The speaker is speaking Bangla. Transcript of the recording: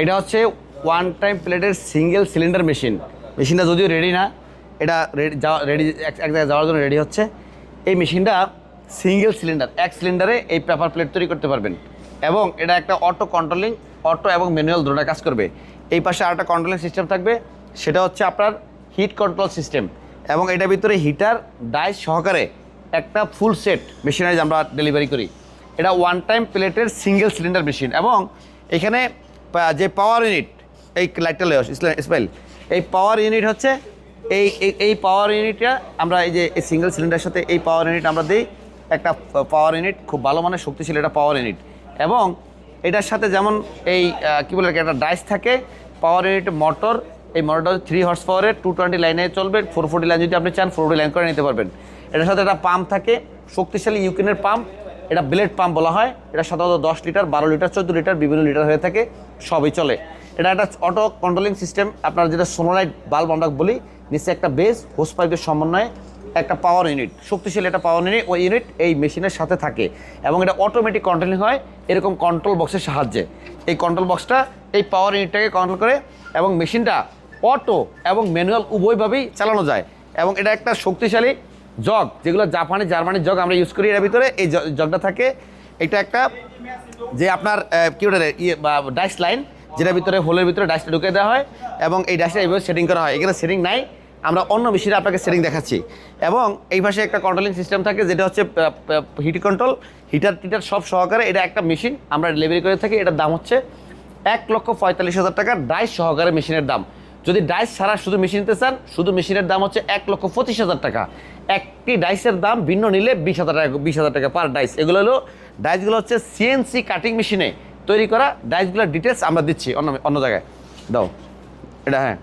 এটা হচ্ছে ওয়ান টাইম প্লেটের সিঙ্গেল সিলিন্ডার মেশিন মেশিনটা যদিও রেডি না, এটা রেডি যাওয়া রেডি এক জায়গায় যাওয়ার জন্য রেডি হচ্ছে। এই মেশিনটা সিঙ্গেল সিলিন্ডার এক সিলিন্ডারে এই পেপার প্লেট তৈরি করতে পারবেন। এবং এটা একটা অটো কন্ট্রোলিং অটো এবং ম্যানুয়াল দুটোটা কাজ করবে। এই পাশে আরেকটা কন্ট্রোলিং সিস্টেম থাকবে, সেটা হচ্ছে আপনার হিট কন্ট্রোল সিস্টেম এবং এটার ভিতরে হিটার ডাইস সহকারে একটা ফুল সেট মেশিনারিজ আমরা ডেলিভারি করি। এটা ওয়ান টাইম প্লেটের সিঙ্গেল সিলিন্ডার মেশিন এবং এখানে যে পাওয়ার ইউনিট এই লাইটটা স্পেল এই পাওয়ার ইউনিট হচ্ছে, এই, এই- এই পাওয়ার ইউনিটটা আমরা এই যে এই সিঙ্গেল সিলিন্ডারের সাথে এই পাওয়ার ইউনিট আমরা দিই, একটা পাওয়ার ইউনিট খুব ভালো মানের শক্তিশালী এটা পাওয়ার ইউনিট এবং এটার সাথে যেমন এই কী বলে একটা ডাইস থাকে পাওয়ার ইউনিট মোটর এই মোটরটা থ্রি হর্স পাওয়ারের টু টোয়েন্টি লাইনে চলবে ফোর ফোর্টি লাইন যদি আপনি চান ফোর ফোর্টি লাইন করে নিতে পারবেন। এটার সাথে একটা পাম্প থাকে, শক্তিশালী ইউক্রেনের পাম্প এটা ব্লেড পাম্প বলা হয়। এটা সাধারণত দশ লিটার বারো লিটার চোদ্দ লিটার বিভিন্ন লিটার হয়ে থাকে, সবই চলে। এটা একটা অটো কন্ট্রোলিং সিস্টেম আপনার যেটা সোনোলাইট বাল্ব আমরা বলি, নিচে একটা বেস হোস পাইপের সমন্বয়ে একটা পাওয়ার ইউনিট শক্তিশালী একটা পাওয়ার ইউনিট ওই ইউনিট এই মেশিনের সাথে থাকে। এবং এটা অটোমেটিক কন্ট্রোলিং হয়, এরকম কন্ট্রোল বক্সের সাহায্যে। এই কন্ট্রোল বক্সটা এই পাওয়ার ইউনিটটাকে কন্ট্রোল করে এবং মেশিনটা অটো এবং ম্যানুয়াল উভয়ভাবেই চালানো যায়। এবং এটা একটা শক্তিশালী জগ, যেগুলো জাপানি জার্মানির জগ আমরা ইউজ করি, এর ভিতরে এই জগটা থাকে। এটা একটা যে আপনার কি বলে ইয়ে ডাইস লাইন যেটার ভিতরে হোলের ভিতরে ডাইসটা ঢুকে দেওয়া হয় এবং এই ডাইসটা এইভাবে সেটিং করা হয়। এখানে সেটিং নাই, আমরা অন্য মেশিনে আপনাকে সেটিং দেখাচ্ছি। এবং এই পাশে একটা কন্ট্রোলিং সিস্টেম থাকে, যেটা হচ্ছে হিট কন্ট্রোল হিটার টিটার সব সহকারে এটা একটা মেশিন আমরা ডেলিভারি করে থাকি, এটার দাম হচ্ছে এক লক্ষ পঁয়তাল্লিশ হাজার টাকা ডাইস সহকারে মেশিনের দাম। যদি ডাইস ছাড়া শুধু মেশিন নিতে চান, শুধু মেশিনের দাম হচ্ছে এক লক্ষ পঁচিশ হাজার টাকা। একটি ডাইসের দাম ভিন্ন নিলে বিশ হাজার টাকা, বিশ হাজার টাকা পার ডাইস। এগুলো হলো, ডাইসগুলো হচ্ছে সিএনসি কাটিং মেশিনে তৈরি করা। ডাইসগুলোর ডিটেলস আমরা দিচ্ছি অন্য অন্য জায়গায়। দাও। এটা হ্যাঁ।